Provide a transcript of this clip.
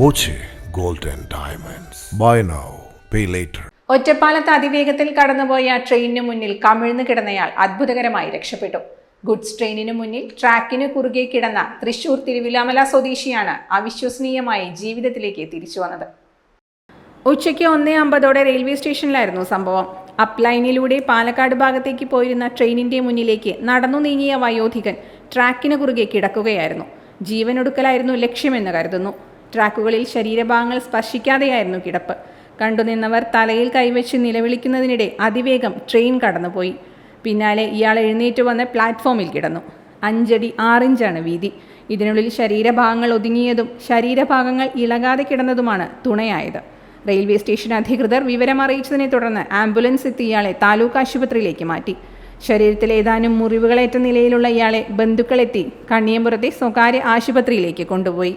Boche gold diamonds. Buy now pay later. ഒറ്റപ്പാലത്ത് അതിവേഗത്തിൽ കടന്നുപോയ ട്രെയിനിന് മുന്നിൽ കമിഴ്ന്നു കിടന്നയാൾ അത്ഭുതകരമായി രക്ഷപ്പെട്ടു. ഗുഡ്സ് ട്രെയിനിന് മുന്നിൽ ട്രാക്കിന് കുറുകെ കിടന്ന തൃശൂർ തിരുവിലാമല സ്വദേശിയാണ് അവിശ്വസനീയമായി ജീവിതത്തിലേക്ക് തിരിച്ചു വന്നത്. ഉച്ചയ്ക്ക് ഒന്നേ അമ്പതോടെ റെയിൽവേ സ്റ്റേഷനിലായിരുന്നു സംഭവം. അപ്ലൈനിലൂടെ പാലക്കാട് ഭാഗത്തേക്ക് പോയിരുന്ന ട്രെയിനിന്റെ മുന്നിലേക്ക് നടന്നു നീങ്ങിയ വയോധികൻ ട്രാക്കിന് കുറുകെ കിടക്കുകയായിരുന്നു. ജീവനൊടുക്കലായിരുന്നു ലക്ഷ്യമെന്ന് കരുതുന്നു. ട്രാക്കുകളിൽ ശരീരഭാഗങ്ങൾ സ്പർശിക്കാതെയായിരുന്നു കിടപ്പ്. കണ്ടുനിന്നവർ തലയിൽ കൈവച്ച് നിലവിളിക്കുന്നതിനിടെ അതിവേഗം ട്രെയിൻ കടന്നുപോയി. പിന്നാലെ ഇയാൾ എഴുന്നേറ്റ് വന്ന് പ്ലാറ്റ്ഫോമിൽ കിടന്നു. അഞ്ചടി ആറിഞ്ചാണ് വീതി. ഇതിനുള്ളിൽ ശരീരഭാഗങ്ങൾ ഒതുങ്ങിയതും ശരീരഭാഗങ്ങൾ ഇളകാതെ കിടന്നതുമാണ് തുണയായത്. റെയിൽവേ സ്റ്റേഷൻ അധികൃതർ വിവരമറിയിച്ചതിനെ തുടർന്ന് ആംബുലൻസ് എത്തി ഇയാളെ താലൂക്ക് ആശുപത്രിയിലേക്ക് മാറ്റി. ശരീരത്തിൽ ഏതാനും മുറിവുകളേറ്റ നിലയിലുള്ള ഇയാളെ ബന്ധുക്കളെത്തി കണ്ണിയമ്പുറത്തെ സ്വകാര്യ ആശുപത്രിയിലേക്ക് കൊണ്ടുപോയി.